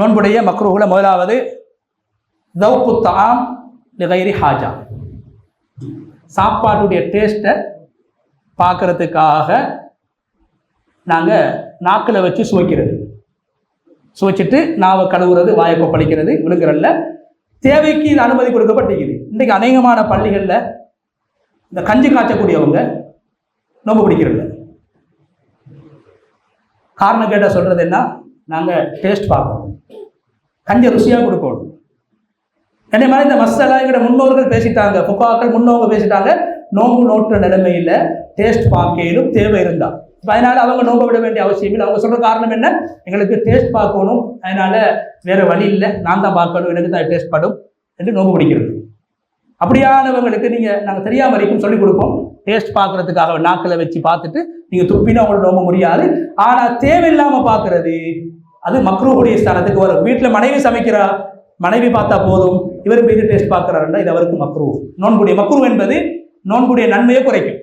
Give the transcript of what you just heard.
நோன்புடைய மக்ரூகுல முதலாவது தௌக்கு தாம் லிகைரி ஹாஜா. சாப்பாட்டுடைய டேஸ்ட்டை பார்க்கறதுக்காக நாங்கள் நாக்கில் வச்சு சுவைக்கிறது. சுவைச்சிட்டு நாவை கழுவுறது வாயை கொப்பளிக்கிறது விழுங்குறல்ல. தேவைக்கு இது அனுமதி கொடுக்கப்பட்டிருக்குது. இன்றைக்கு அநேகமான பள்ளிகளில் இந்த கஞ்சி காய்ச்சக்கூடியவங்க நோம்பு பிடிக்கிறதில்ல. காரணம் கேட்டால் சொல்கிறது என்ன? நாங்கள் டேஸ்ட் பார்க்கணும். கஞ்சி ருசியாக கொடுக்கணும் அதே மாதிரி இந்த மசாலா எங்கட முன்னோர்கள் பேசிட்டாங்க. புக்காக்கள் முன்னோங்க பேசிட்டாங்க. நோம்பு நோட்டு நிலைமையில் டேஸ்ட் பார்க்கையிலும் தேவை இருந்தா. இப்போ அதனால அவங்க நோம்ப விட வேண்டிய அவசியம் இல்லை. அவங்க சொல்ற காரணம் என்ன? எங்களுக்கு டேஸ்ட் பார்க்கணும். அதனால வேற வழி இல்லை. நான் தான் பார்க்கணும். எனக்கு தான் டேஸ்ட் படும் என்று நோம்பு பிடிக்கிறது. அப்படியானவங்களுக்கு நீங்க நாங்கள் தெரியாம வரைக்கும் சொல்லிக் கொடுப்போம். டேஸ்ட் பார்க்கறதுக்காக நாக்கில் வச்சு பார்த்துட்டு நீங்க துப்பினா உங்களோட நோம்ப முடியாது. ஆனா தேவையில்லாம பார்க்கறது அது மக்ரூஹுடைய ஸ்தானத்துக்கு வரும். வீட்டில் மனைவி சமைக்கிறா மனைவி பார்த்தா போதும். இவர் போய் டேஸ்ட் பார்க்கறாருன்னா இது அவருக்கு மக்ரூ. நோன்புடைய மக்ரூ என்பது நோன்புடைய நன்மையை குறைக்கும்.